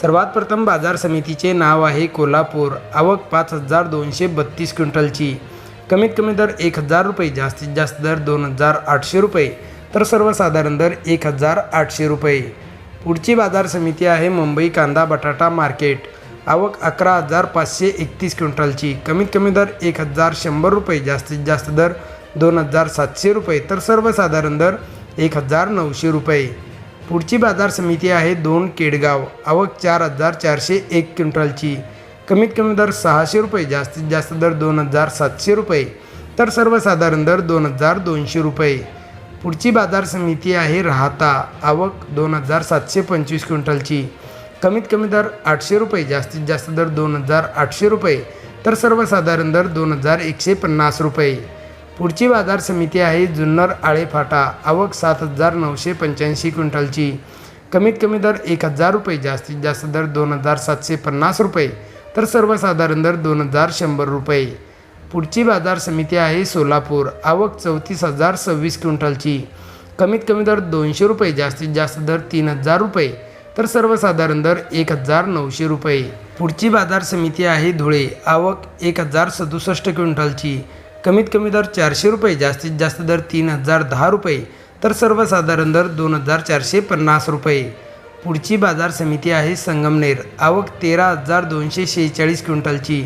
सर्वात प्रथम बाजार समितीचे नाव आहे कोल्हापूर. आवक पाच हजार दोनशे बत्तीस क्विंटलची. कमीत कमी दर एक हजार रुपये जास्तीत जास्त दर दोन हजार आठशे रुपये तर सर्वसाधारण दर एक हजार आठशे रुपये. पुढची बाजार समिती आहे मुंबई कांदा बटाटा मार्केट. आवक अकरा हजार पाचशे एकतीस क्विंटलची. कमीत कमी दर एक हजार शंभर रुपये जास्तीत जास्त दर दोन हजार सातशे रुपये तर सर्वसाधारण दर एक हजार नऊशे रुपये. पुढची बाजार समिती आहे दोन केडगाव. आवक चार हजार चारशे एक क्विंटलची. कमीत कमी दर सहाशे रुपये जास्तीत जास्त दर दोन हजार सातशे रुपये तर सर्वसाधारण दर दोन हजार दोनशे रुपये. पुढची बाजार समिती आहे राहता. आवक दोन हजार सातशे पंचवीस क्विंटलची. कमीत कमी दर आठशे रुपये जास्तीत जास्त दर दोन हजार आठशे रुपये तर सर्वसाधारण दर दोन हजार एकशे पन्नास रुपये. पुढची बाजार समिती आहे जुन्नर आळेफाटा आवक सात हजार नऊशे पंच्याऐंशी क्विंटलची. कमीत कमी दर एक हजार रुपये जास्तीत जास्त दर दोन हजार सातशे पन्नास रुपये तर सर्वसाधारण दर दोन हजार शंभर रुपये. पुढची बाजार समिती आहे सोलापूर. आवक चौतीस हजार सव्वीस क्विंटलची. कमीत कमी दर दोनशे रुपये जास्तीत जास्त दर तीन हजार रुपये तर सर्वसाधारण दर एक हजार नऊशे रुपये. पुढची बाजार समिती आहे धुळे. आवक एक हजार सदुसष्ट क्विंटलची. कमीत कमी दर चारशे रुपये जास्तीत जास्त दर तीन हजार दहा रुपये तर सर्वसाधारण दर दोन हजार चारशे पन्नास रुपये. पुढची बाजार समिती आहे संगमनेर आवक तेरा हजार दोनशे शेहेचाळीस क्विंटलची.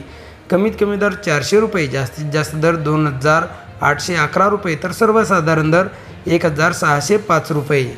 कमीत कमी दर चारशे रुपये जास्तीत जास्त दर दोन हजार आठशे अकरा रुपये तर सर्वसाधारण दर एक हजार सहाशे पाच रुपये.